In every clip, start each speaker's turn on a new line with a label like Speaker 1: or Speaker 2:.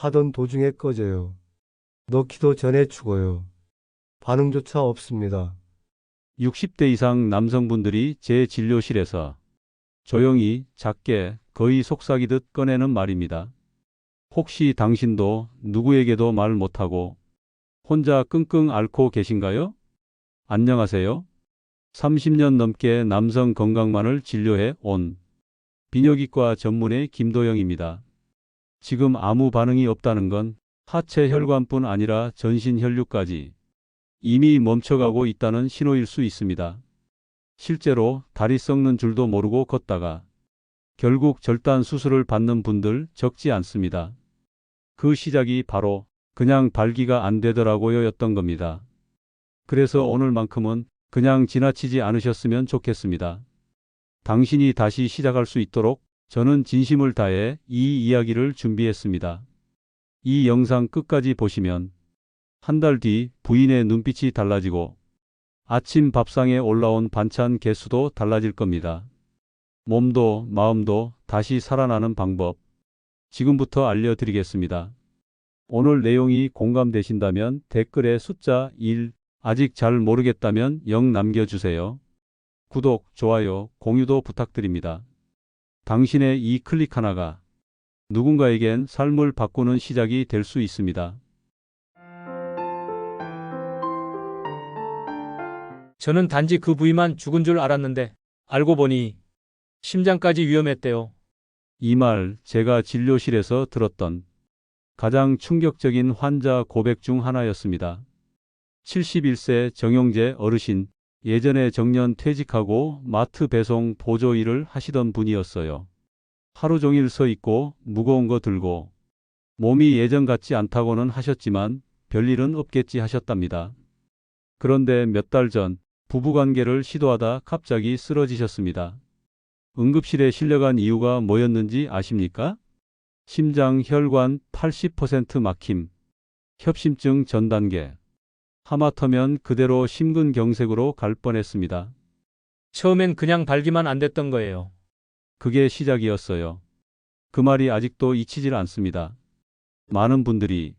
Speaker 1: 하던 도중에 꺼져요. 넣기도 전에 죽어요. 반응조차 없습니다.
Speaker 2: 60대 이상 남성분들이 제 진료실에서 조용히 작게 거의 속삭이듯 꺼내는 말입니다. 혹시 당신도 누구에게도 말 못하고 혼자 끙끙 앓고 계신가요? 안녕하세요. 30년 넘게 남성 건강만을 진료해 온 비뇨기과 전문의 김도영입니다. 지금 아무 반응이 없다는 건 하체 혈관뿐 아니라 전신 혈류까지 이미 멈춰가고 있다는 신호일 수 있습니다. 실제로 다리 썩는 줄도 모르고 걷다가 결국 절단 수술을 받는 분들 적지 않습니다. 그 시작이 바로 그냥 발기가 안 되더라고요 였던 겁니다. 그래서 오늘만큼은 그냥 지나치지 않으셨으면 좋겠습니다. 당신이 다시 시작할 수 있도록 저는 진심을 다해 이 이야기를 준비했습니다. 이 영상 끝까지 보시면 한 달 뒤 부인의 눈빛이 달라지고 아침 밥상에 올라온 반찬 개수도 달라질 겁니다. 몸도 마음도 다시 살아나는 방법 지금부터 알려드리겠습니다. 오늘 내용이 공감되신다면 댓글에 숫자 1 아직 잘 모르겠다면 0 남겨주세요. 구독, 좋아요, 공유도 부탁드립니다. 당신의 이 클릭 하나가 누군가에겐 삶을 바꾸는 시작이 될 수 있습니다.
Speaker 3: 저는 단지 그 부위만 죽은 줄 알았는데 알고 보니 심장까지 위험했대요.
Speaker 2: 이 말 제가 진료실에서 들었던 가장 충격적인 환자 고백 중 하나였습니다. 71세 정용재 어르신, 예전에 정년 퇴직하고 마트 배송 보조 일을 하시던 분이었어요. 하루 종일 서 있고 무거운 거 들고 몸이 예전 같지 않다고는 하셨지만 별일은 없겠지 하셨답니다. 그런데 몇 달 전 부부관계를 시도하다 갑자기 쓰러지셨습니다. 응급실에 실려간 이유가 뭐였는지 아십니까? 심장 혈관 80% 막힘, 협심증 전 단계. 하마터면 그대로 심근경색으로 갈 뻔했습니다.
Speaker 3: 처음엔 그냥 발기만 안 됐던 거예요.
Speaker 2: 그게 시작이었어요. 그 말이 아직도 잊히질 않습니다. 많은 분들이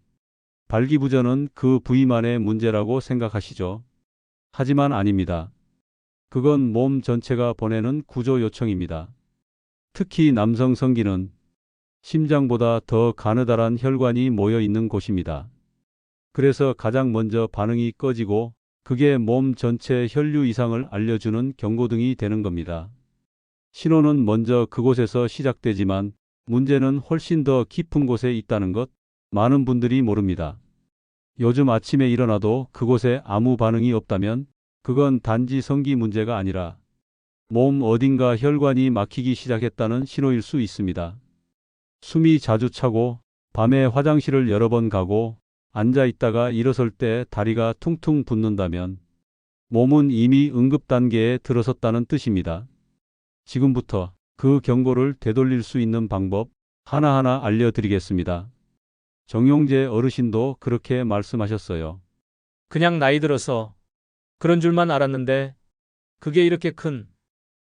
Speaker 2: 발기부전은 그 부위만의 문제라고 생각하시죠. 하지만 아닙니다. 그건 몸 전체가 보내는 구조 요청입니다. 특히 남성 성기는 심장보다 더 가느다란 혈관이 모여 있는 곳입니다. 그래서 가장 먼저 반응이 꺼지고 그게 몸 전체 혈류 이상을 알려주는 경고등이 되는 겁니다. 신호는 먼저 그곳에서 시작되지만 문제는 훨씬 더 깊은 곳에 있다는 것 많은 분들이 모릅니다. 요즘 아침에 일어나도 그곳에 아무 반응이 없다면 그건 단지 성기 문제가 아니라 몸 어딘가 혈관이 막히기 시작했다는 신호일 수 있습니다. 숨이 자주 차고 밤에 화장실을 여러 번 가고 앉아 있다가 일어설 때 다리가 퉁퉁 붓는다면 몸은 이미 응급 단계에 들어섰다는 뜻입니다. 지금부터 그 경고를 되돌릴 수 있는 방법 하나하나 알려드리겠습니다. 정용재 어르신도 그렇게 말씀하셨어요.
Speaker 3: 그냥 나이 들어서 그런 줄만 알았는데 그게 이렇게 큰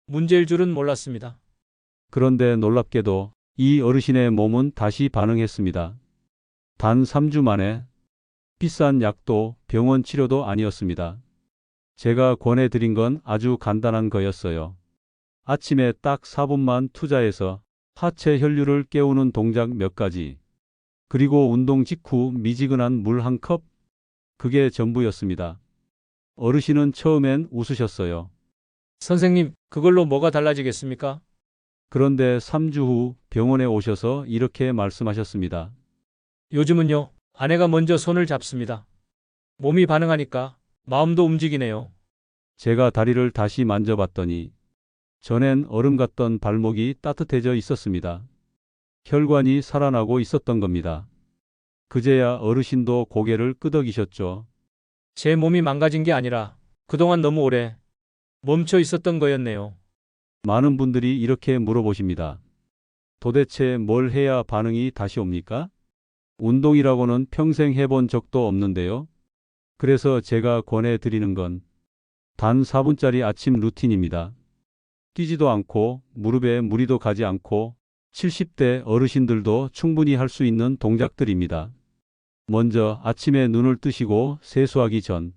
Speaker 3: 문제일 줄은 몰랐습니다.
Speaker 2: 그런데 놀랍게도 이 어르신의 몸은 다시 반응했습니다. 단 3주 만에 비싼 약도 병원 치료도 아니었습니다. 제가 권해드린 건 아주 간단한 거였어요. 아침에 딱 4분만 투자해서 하체 혈류를 깨우는 동작 몇 가지. 그리고 운동 직후 미지근한 물 한 컵. 그게 전부였습니다. 어르신은 처음엔 웃으셨어요.
Speaker 3: 선생님, 그걸로 뭐가 달라지겠습니까?
Speaker 2: 그런데 3주 후 병원에 오셔서 이렇게 말씀하셨습니다.
Speaker 3: 요즘은요, 아내가 먼저 손을 잡습니다. 몸이 반응하니까 마음도 움직이네요.
Speaker 2: 제가 다리를 다시 만져봤더니 전엔 얼음 같던 발목이 따뜻해져 있었습니다. 혈관이 살아나고 있었던 겁니다. 그제야 어르신도 고개를 끄덕이셨죠.
Speaker 3: 제 몸이 망가진 게 아니라 그동안 너무 오래 멈춰 있었던 거였네요.
Speaker 2: 많은 분들이 이렇게 물어보십니다. 도대체 뭘 해야 반응이 다시 옵니까? 운동이라고는 평생 해본 적도 없는데요. 그래서 제가 권해드리는 건 단 4분짜리 아침 루틴입니다. 뛰지도 않고 무릎에 무리도 가지 않고 70대 어르신들도 충분히 할 수 있는 동작들입니다. 먼저 아침에 눈을 뜨시고 세수하기 전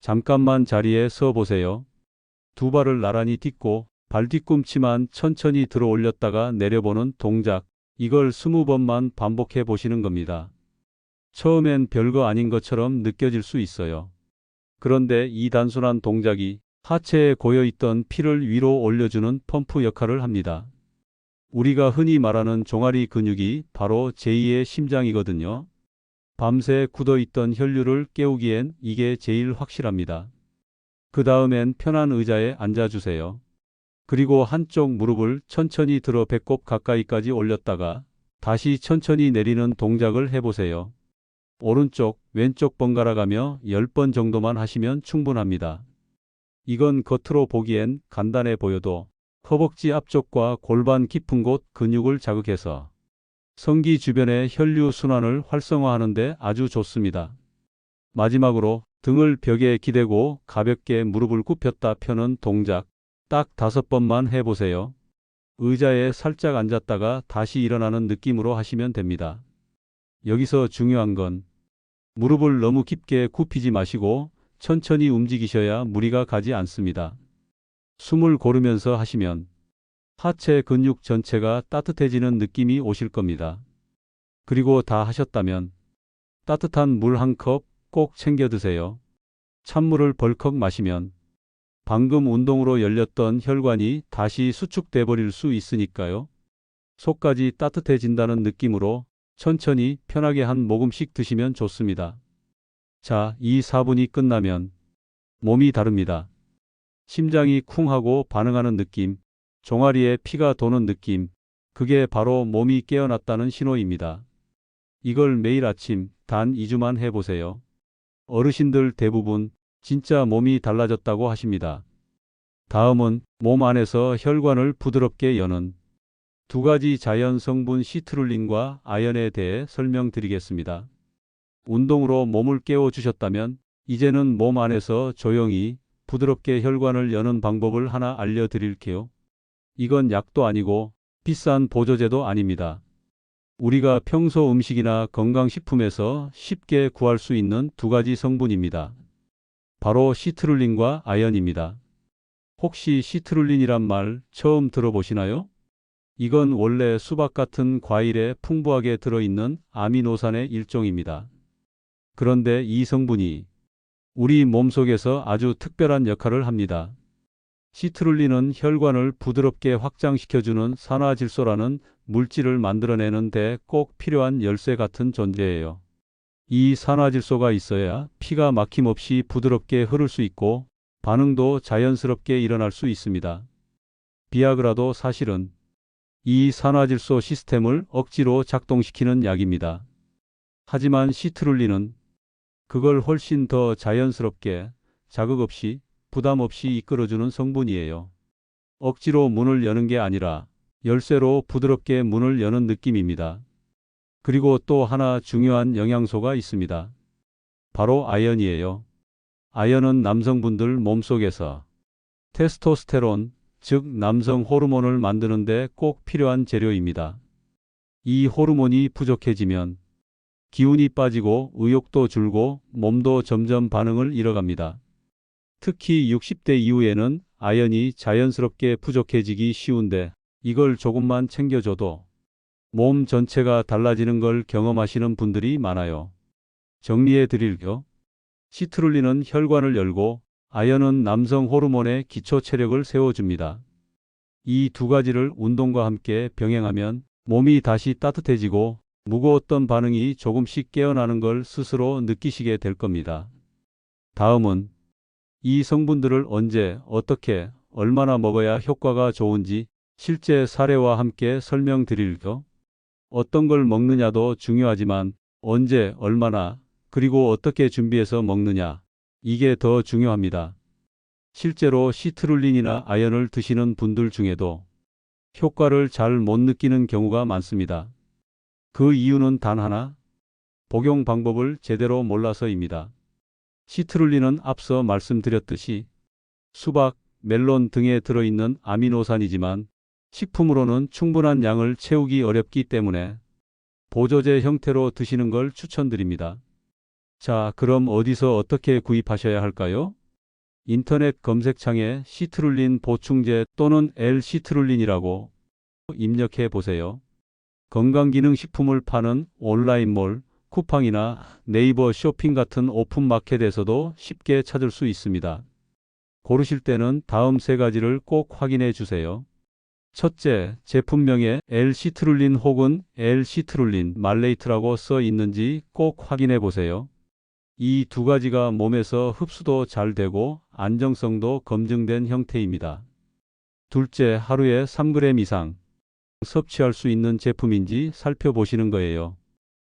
Speaker 2: 잠깐만 자리에 서 보세요. 두 발을 나란히 딛고 발 뒤꿈치만 천천히 들어 올렸다가 내려보는 동작. 이걸 20번만 반복해 보시는 겁니다. 처음엔 별거 아닌 것처럼 느껴질 수 있어요. 그런데 이 단순한 동작이 하체에 고여 있던 피를 위로 올려주는 펌프 역할을 합니다. 우리가 흔히 말하는 종아리 근육이 바로 제2의 심장이거든요. 밤새 굳어 있던 혈류를 깨우기엔 이게 제일 확실합니다. 그 다음엔 편한 의자에 앉아주세요. 그리고 한쪽 무릎을 천천히 들어 배꼽 가까이까지 올렸다가 다시 천천히 내리는 동작을 해보세요. 오른쪽, 왼쪽 번갈아 가며 10번 정도만 하시면 충분합니다. 이건 겉으로 보기엔 간단해 보여도 허벅지 앞쪽과 골반 깊은 곳 근육을 자극해서 성기 주변의 혈류 순환을 활성화하는데 아주 좋습니다. 마지막으로 등을 벽에 기대고 가볍게 무릎을 굽혔다 펴는 동작 딱 다섯 번만 해보세요. 의자에 살짝 앉았다가 다시 일어나는 느낌으로 하시면 됩니다. 여기서 중요한 건 무릎을 너무 깊게 굽히지 마시고 천천히 움직이셔야 무리가 가지 않습니다. 숨을 고르면서 하시면 하체 근육 전체가 따뜻해지는 느낌이 오실 겁니다. 그리고 다 하셨다면 따뜻한 물 한 컵 꼭 챙겨 드세요. 찬물을 벌컥 마시면 방금 운동으로 열렸던 혈관이 다시 수축돼 버릴 수 있으니까요. 속까지 따뜻해진다는 느낌으로 천천히 편하게 한 모금씩 드시면 좋습니다. 자, 이 4분이 끝나면 몸이 다릅니다. 심장이 쿵 하고 반응하는 느낌, 종아리에 피가 도는 느낌, 그게 바로 몸이 깨어났다는 신호입니다. 이걸 매일 아침 단 2주만 해보세요. 어르신들 대부분 진짜 몸이 달라졌다고 하십니다. 다음은 몸 안에서 혈관을 부드럽게 여는 두 가지 자연 성분 시트룰린과 아연에 대해 설명드리겠습니다. 운동으로 몸을 깨워 주셨다면 이제는 몸 안에서 조용히 부드럽게 혈관을 여는 방법을 하나 알려드릴게요. 이건 약도 아니고 비싼 보조제도 아닙니다. 우리가 평소 음식이나 건강식품에서 쉽게 구할 수 있는 두 가지 성분입니다. 바로 시트룰린과 아연입니다. 혹시 시트룰린이란 말 처음 들어보시나요? 이건 원래 수박 같은 과일에 풍부하게 들어있는 아미노산의 일종입니다. 그런데 이 성분이 우리 몸속에서 아주 특별한 역할을 합니다. 시트룰린은 혈관을 부드럽게 확장시켜주는 산화질소라는 물질을 만들어내는 데 꼭 필요한 열쇠 같은 존재예요. 이 산화질소가 있어야 피가 막힘없이 부드럽게 흐를 수 있고 반응도 자연스럽게 일어날 수 있습니다. 비아그라도 사실은 이 산화질소 시스템을 억지로 작동시키는 약입니다. 하지만 시트룰린은 그걸 훨씬 더 자연스럽게 자극 없이 부담 없이 이끌어주는 성분이에요. 억지로 문을 여는 게 아니라 열쇠로 부드럽게 문을 여는 느낌입니다. 그리고 또 하나 중요한 영양소가 있습니다. 바로 아연이에요. 아연은 남성분들 몸속에서 테스토스테론, 즉 남성 호르몬을 만드는데 꼭 필요한 재료입니다. 이 호르몬이 부족해지면 기운이 빠지고 의욕도 줄고 몸도 점점 반응을 잃어갑니다. 특히 60대 이후에는 아연이 자연스럽게 부족해지기 쉬운데 이걸 조금만 챙겨줘도 몸 전체가 달라지는 걸 경험하시는 분들이 많아요. 정리해 드릴게요. 시트룰린은 혈관을 열고 아연은 남성 호르몬의 기초 체력을 세워줍니다. 이 두 가지를 운동과 함께 병행하면 몸이 다시 따뜻해지고 무거웠던 반응이 조금씩 깨어나는 걸 스스로 느끼시게 될 겁니다. 다음은 이 성분들을 언제, 어떻게, 얼마나 먹어야 효과가 좋은지 실제 사례와 함께 설명드릴게요. 어떤 걸 먹느냐도 중요하지만 언제, 얼마나, 그리고 어떻게 준비해서 먹느냐. 이게 더 중요합니다. 실제로 시트룰린이나 아연을 드시는 분들 중에도 효과를 잘 못 느끼는 경우가 많습니다. 그 이유는 단 하나, 복용 방법을 제대로 몰라서입니다. 시트룰린은 앞서 말씀드렸듯이 수박, 멜론 등에 들어있는 아미노산이지만 식품으로는 충분한 양을 채우기 어렵기 때문에 보조제 형태로 드시는 걸 추천드립니다. 자, 그럼 어디서 어떻게 구입하셔야 할까요? 인터넷 검색창에 시트룰린 보충제 또는 L-시트룰린이라고 입력해 보세요. 건강기능식품을 파는 온라인몰, 쿠팡이나 네이버 쇼핑 같은 오픈마켓에서도 쉽게 찾을 수 있습니다. 고르실 때는 다음 세 가지를 꼭 확인해 주세요. 첫째, 제품명에 L-시트룰린 혹은 L-시트룰린 말레이트라고 써 있는지 꼭 확인해 보세요. 이 두 가지가 몸에서 흡수도 잘 되고 안정성도 검증된 형태입니다. 둘째, 하루에 3g 이상 섭취할 수 있는 제품인지 살펴보시는 거예요.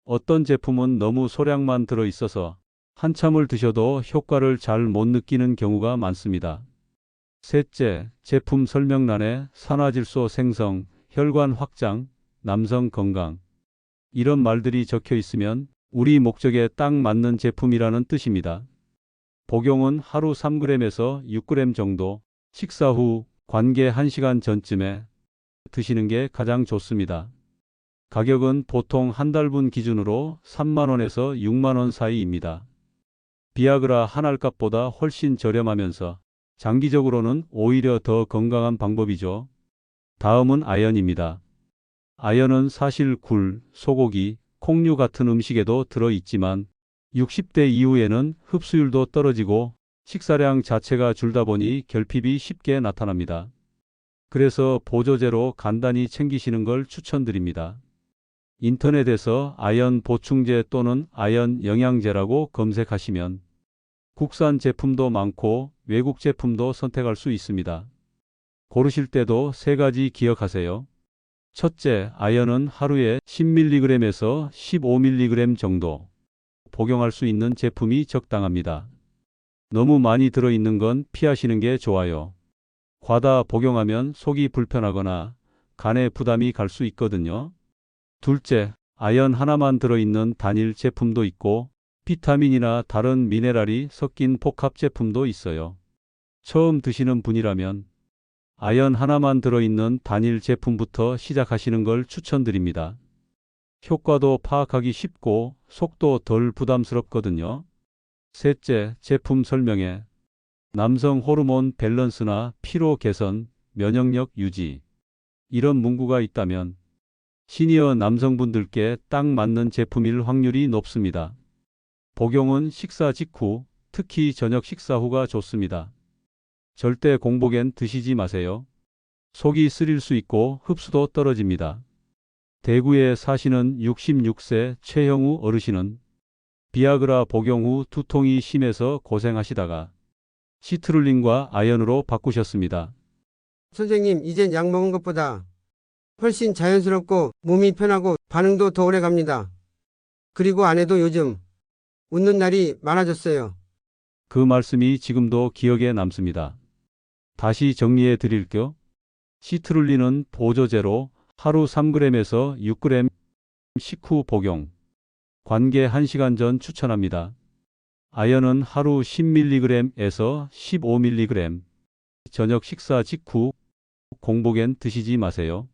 Speaker 2: 어떤 제품은 너무 소량만 들어 있어서 한참을 드셔도 효과를 잘 못 느끼는 경우가 많습니다. 셋째, 제품 설명란에 산화질소 생성, 혈관 확장, 남성 건강 이런 말들이 적혀 있으면 우리 목적에 딱 맞는 제품이라는 뜻입니다. 복용은 하루 3g에서 6g 정도, 식사 후 관계 1시간 전쯤에 드시는 게 가장 좋습니다. 가격은 보통 한 달분 기준으로 3만원에서 6만원 사이입니다. 비아그라 한 알값보다 훨씬 저렴하면서 장기적으로는 오히려 더 건강한 방법이죠. 다음은 아연입니다. 아연은 사실 굴, 소고기, 콩류 같은 음식에도 들어 있지만 60대 이후에는 흡수율도 떨어지고 식사량 자체가 줄다 보니 결핍이 쉽게 나타납니다. 그래서 보조제로 간단히 챙기시는 걸 추천드립니다. 인터넷에서 아연 보충제 또는 아연 영양제라고 검색하시면 국산 제품도 많고 외국 제품도 선택할 수 있습니다. 고르실 때도 세 가지 기억하세요. 첫째, 아연은 하루에 10mg에서 15mg 정도 복용할 수 있는 제품이 적당합니다. 너무 많이 들어있는 건 피하시는 게 좋아요. 과다 복용하면 속이 불편하거나 간에 부담이 갈 수 있거든요. 둘째, 아연 하나만 들어있는 단일 제품도 있고 비타민이나 다른 미네랄이 섞인 복합 제품도 있어요. 처음 드시는 분이라면 아연 하나만 들어있는 단일 제품부터 시작하시는 걸 추천드립니다. 효과도 파악하기 쉽고 속도 덜 부담스럽거든요. 셋째, 제품 설명에 남성 호르몬 밸런스나 피로 개선, 면역력 유지 이런 문구가 있다면 시니어 남성분들께 딱 맞는 제품일 확률이 높습니다. 복용은 식사 직후, 특히 저녁 식사 후가 좋습니다. 절대 공복엔 드시지 마세요. 속이 쓰릴 수 있고 흡수도 떨어집니다. 대구에 사시는 66세 최형우 어르신은 비아그라 복용 후 두통이 심해서 고생하시다가 시트룰린과 아연으로 바꾸셨습니다.
Speaker 4: 선생님, 이젠 약 먹은 것보다 훨씬 자연스럽고 몸이 편하고 반응도 더 오래 갑니다. 그리고 아내도 요즘 웃는 날이 많아졌어요.
Speaker 2: 그 말씀이 지금도 기억에 남습니다. 다시 정리해 드릴게요. 시트룰린은 보조제로 하루 3g에서 6g 식후 복용. 관계 1시간 전 추천합니다. 아연은 하루 10mg에서 15mg. 저녁 식사 직후 공복엔 드시지 마세요.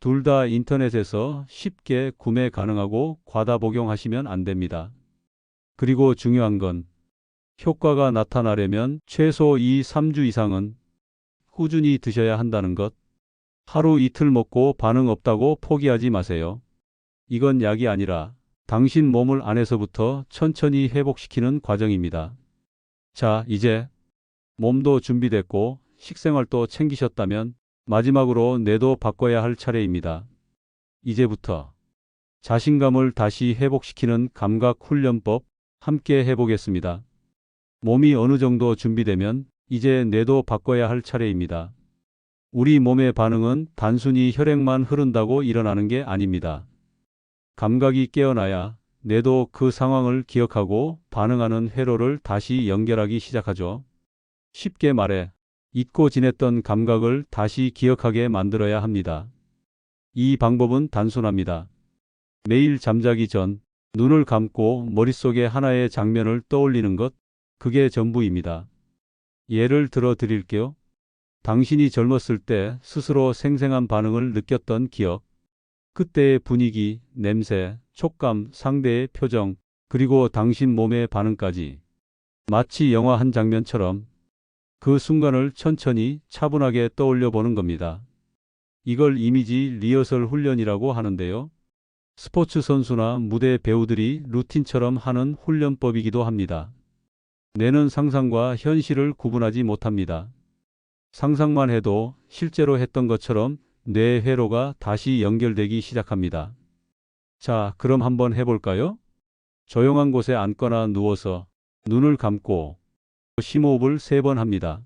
Speaker 2: 둘 다 인터넷에서 쉽게 구매 가능하고 과다 복용하시면 안 됩니다. 그리고 중요한 건 효과가 나타나려면 최소 2, 3주 이상은 꾸준히 드셔야 한다는 것. 하루 이틀 먹고 반응 없다고 포기하지 마세요. 이건 약이 아니라 당신 몸을 안에서부터 천천히 회복시키는 과정입니다. 자, 이제 몸도 준비됐고 식생활도 챙기셨다면 마지막으로 뇌도 바꿔야 할 차례입니다. 이제부터 자신감을 다시 회복시키는 감각 훈련법 함께 해보겠습니다. 몸이 어느 정도 준비되면 이제 뇌도 바꿔야 할 차례입니다. 우리 몸의 반응은 단순히 혈액만 흐른다고 일어나는 게 아닙니다. 감각이 깨어나야 뇌도 그 상황을 기억하고 반응하는 회로를 다시 연결하기 시작하죠. 쉽게 말해 잊고 지냈던 감각을 다시 기억하게 만들어야 합니다. 이 방법은 단순합니다. 매일 잠자기 전 눈을 감고 머릿속에 하나의 장면을 떠올리는 것, 그게 전부입니다. 예를 들어 드릴게요. 당신이 젊었을 때 스스로 생생한 반응을 느꼈던 기억, 그때의 분위기, 냄새, 촉감, 상대의 표정, 그리고 당신 몸의 반응까지 마치 영화 한 장면처럼 그 순간을 천천히 차분하게 떠올려 보는 겁니다. 이걸 이미지 리허설 훈련이라고 하는데요. 스포츠 선수나 무대 배우들이 루틴처럼 하는 훈련법이기도 합니다. 뇌는 상상과 현실을 구분하지 못합니다. 상상만 해도 실제로 했던 것처럼 뇌 회로가 다시 연결되기 시작합니다. 자, 그럼 한번 해볼까요? 조용한 곳에 앉거나 누워서 눈을 감고 심호흡을 세 번 합니다.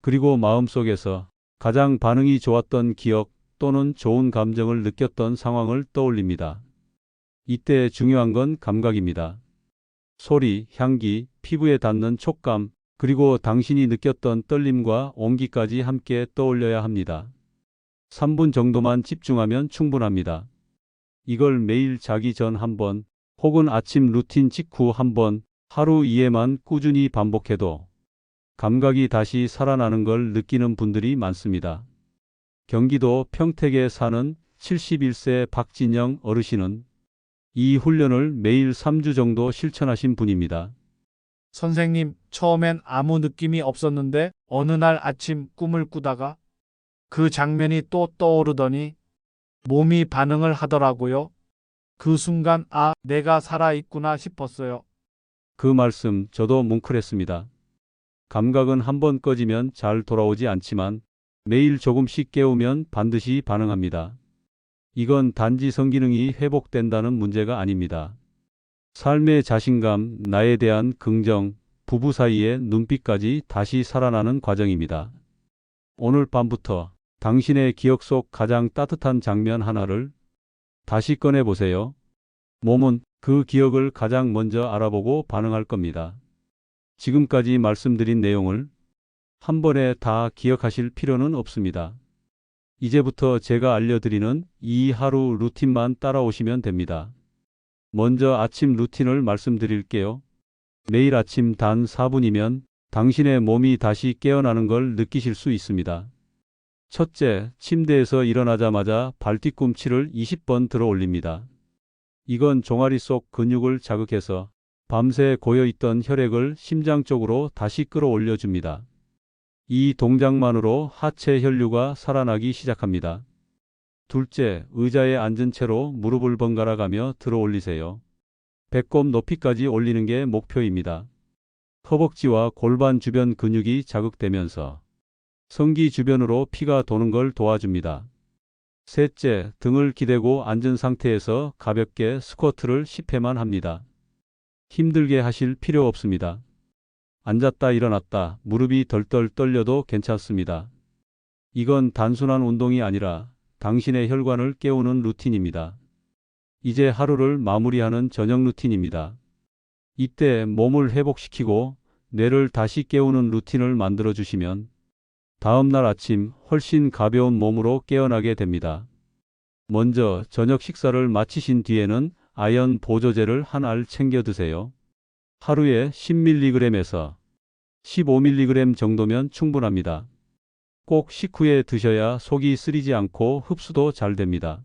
Speaker 2: 그리고 마음속에서 가장 반응이 좋았던 기억 또는 좋은 감정을 느꼈던 상황을 떠올립니다. 이때 중요한 건 감각입니다. 소리, 향기, 피부에 닿는 촉감, 그리고 당신이 느꼈던 떨림과 온기까지 함께 떠올려야 합니다. 3분 정도만 집중하면 충분합니다. 이걸 매일 자기 전 한 번, 혹은 아침 루틴 직후 한 번, 하루 이에만 꾸준히 반복해도 감각이 다시 살아나는 걸 느끼는 분들이 많습니다. 경기도 평택에 사는 71세 박진영 어르신은 이 훈련을 매일 3주 정도 실천하신 분입니다.
Speaker 5: 선생님, 처음엔 아무 느낌이 없었는데 어느 날 아침 꿈을 꾸다가 그 장면이 또 떠오르더니 몸이 반응을 하더라고요. 그 순간 아, 내가 살아있구나 싶었어요.
Speaker 2: 그 말씀 저도 뭉클했습니다. 감각은 한번 꺼지면 잘 돌아오지 않지만 매일 조금씩 깨우면 반드시 반응합니다. 이건 단지 성기능이 회복된다는 문제가 아닙니다. 삶의 자신감, 나에 대한 긍정, 부부 사이의 눈빛까지 다시 살아나는 과정입니다. 오늘 밤부터 당신의 기억 속 가장 따뜻한 장면 하나를 다시 꺼내 보세요. 몸은 그 기억을 가장 먼저 알아보고 반응할 겁니다. 지금까지 말씀드린 내용을 한 번에 다 기억하실 필요는 없습니다. 이제부터 제가 알려드리는 이 하루 루틴만 따라오시면 됩니다. 먼저 아침 루틴을 말씀드릴게요. 매일 아침 단 4분이면 당신의 몸이 다시 깨어나는 걸 느끼실 수 있습니다. 첫째, 침대에서 일어나자마자 발뒤꿈치를 20번 들어 올립니다. 이건 종아리 속 근육을 자극해서 밤새 고여있던 혈액을 심장 쪽으로 다시 끌어올려 줍니다. 이 동작만으로 하체 혈류가 살아나기 시작합니다. 둘째, 의자에 앉은 채로 무릎을 번갈아 가며 들어 올리세요. 배꼽 높이까지 올리는 게 목표입니다. 허벅지와 골반 주변 근육이 자극되면서 성기 주변으로 피가 도는 걸 도와줍니다. 셋째, 등을 기대고 앉은 상태에서 가볍게 스쿼트를 10회만 합니다. 힘들게 하실 필요 없습니다. 앉았다 일어났다 무릎이 덜덜 떨려도 괜찮습니다. 이건 단순한 운동이 아니라 당신의 혈관을 깨우는 루틴입니다. 이제 하루를 마무리하는 저녁 루틴입니다. 이때 몸을 회복시키고 뇌를 다시 깨우는 루틴을 만들어 주시면 다음 날 아침 훨씬 가벼운 몸으로 깨어나게 됩니다. 먼저 저녁 식사를 마치신 뒤에는 아연 보조제를 한 알 챙겨 드세요. 하루에 10mg에서 15mg 정도면 충분합니다. 꼭 식후에 드셔야 속이 쓰리지 않고 흡수도 잘 됩니다.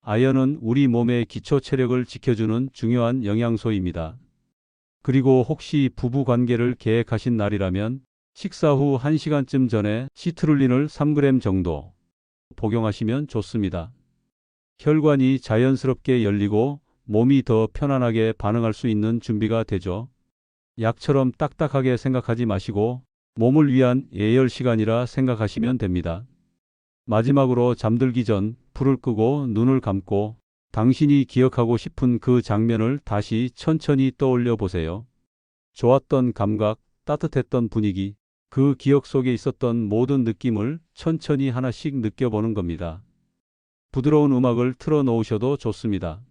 Speaker 2: 아연은 우리 몸의 기초 체력을 지켜주는 중요한 영양소입니다. 그리고 혹시 부부 관계를 계획하신 날이라면 식사 후 1시간쯤 전에 시트룰린을 3g 정도 복용하시면 좋습니다. 혈관이 자연스럽게 열리고 몸이 더 편안하게 반응할 수 있는 준비가 되죠. 약처럼 딱딱하게 생각하지 마시고 몸을 위한 예열 시간이라 생각하시면 됩니다. 마지막으로 잠들기 전 불을 끄고 눈을 감고 당신이 기억하고 싶은 그 장면을 다시 천천히 떠올려 보세요. 좋았던 감각, 따뜻했던 분위기, 그 기억 속에 있었던 모든 느낌을 천천히 하나씩 느껴보는 겁니다. 부드러운 음악을 틀어 놓으셔도 좋습니다.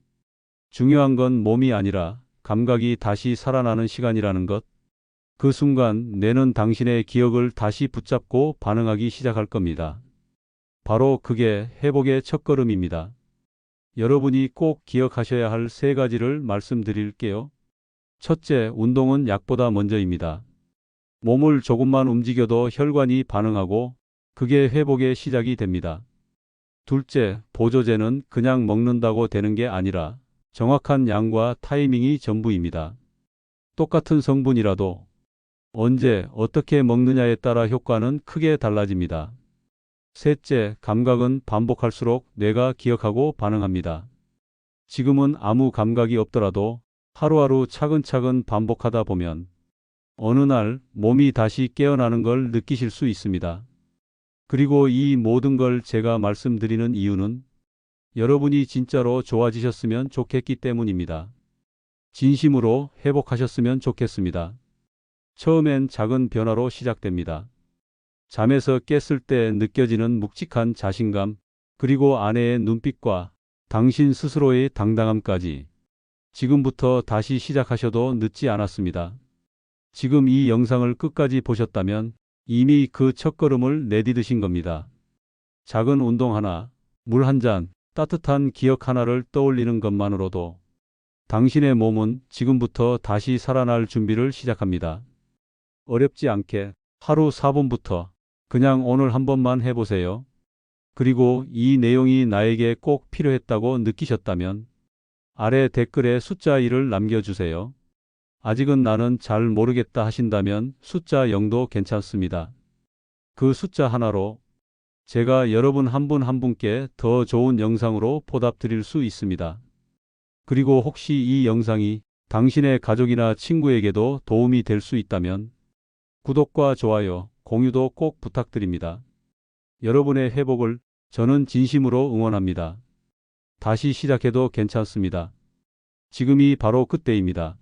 Speaker 2: 중요한 건 몸이 아니라 감각이 다시 살아나는 시간이라는 것. 그 순간 뇌는 당신의 기억을 다시 붙잡고 반응하기 시작할 겁니다. 바로 그게 회복의 첫걸음입니다. 여러분이 꼭 기억하셔야 할 세 가지를 말씀드릴게요. 첫째, 운동은 약보다 먼저입니다. 몸을 조금만 움직여도 혈관이 반응하고 그게 회복의 시작이 됩니다. 둘째, 보조제는 그냥 먹는다고 되는 게 아니라 정확한 양과 타이밍이 전부입니다. 똑같은 성분이라도 언제 어떻게 먹느냐에 따라 효과는 크게 달라집니다. 셋째, 감각은 반복할수록 뇌가 기억하고 반응합니다. 지금은 아무 감각이 없더라도 하루하루 차근차근 반복하다 보면 어느 날 몸이 다시 깨어나는 걸 느끼실 수 있습니다. 그리고 이 모든 걸 제가 말씀드리는 이유는 여러분이 진짜로 좋아지셨으면 좋겠기 때문입니다. 진심으로 회복하셨으면 좋겠습니다. 처음엔 작은 변화로 시작됩니다. 잠에서 깼을 때 느껴지는 묵직한 자신감, 그리고 아내의 눈빛과 당신 스스로의 당당함까지 지금부터 다시 시작하셔도 늦지 않았습니다. 지금 이 영상을 끝까지 보셨다면 이미 그 첫걸음을 내디드신 겁니다. 작은 운동 하나, 물 한 잔, 따뜻한 기억 하나를 떠올리는 것만으로도 당신의 몸은 지금부터 다시 살아날 준비를 시작합니다. 어렵지 않게 하루 4분부터 그냥 오늘 한 번만 해보세요. 그리고 이 내용이 나에게 꼭 필요했다고 느끼셨다면 아래 댓글에 숫자 1을 남겨주세요. 아직은 나는 잘 모르겠다 하신다면 숫자 0도 괜찮습니다. 그 숫자 하나로 제가 여러분 한분한 분께 더 좋은 영상으로 보답 드릴 수 있습니다. 그리고 혹시 이 영상이 당신의 가족이나 친구에게도 도움이 될 수 있다면 구독과 좋아요, 공유도 꼭 부탁드립니다. 여러분의 회복을 저는 진심으로 응원합니다. 다시 시작해도 괜찮습니다. 지금이 바로 그때입니다.